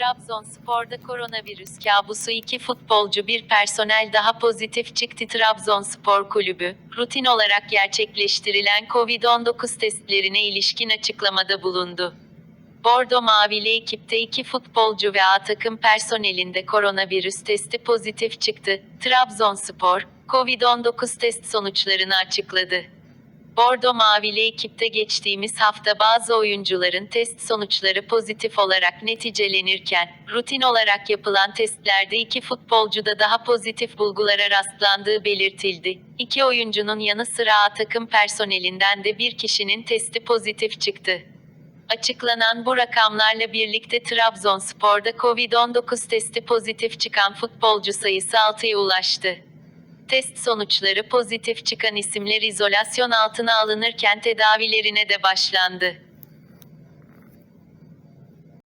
Trabzonspor'da koronavirüs kabusu iki futbolcu bir personel daha pozitif çıktı Trabzonspor Kulübü, rutin olarak gerçekleştirilen Covid-19 testlerine ilişkin açıklamada bulundu. Bordo Mavili ekipte iki futbolcu ve A takım personelinde koronavirüs testi pozitif çıktı. Trabzonspor, Covid-19 test sonuçlarını açıkladı. Bordo Mavili ekipte geçtiğimiz hafta bazı oyuncuların test sonuçları pozitif olarak neticelenirken, rutin olarak yapılan testlerde iki futbolcuda daha pozitif bulgulara rastlandığı belirtildi. İki oyuncunun yanı sıra A takım personelinden de bir kişinin testi pozitif çıktı. Açıklanan bu rakamlarla birlikte Trabzonspor'da Covid-19 testi pozitif çıkan futbolcu sayısı 6'ya ulaştı. Test sonuçları pozitif çıkan isimler izolasyon altına alınırken tedavilerine de başlandı.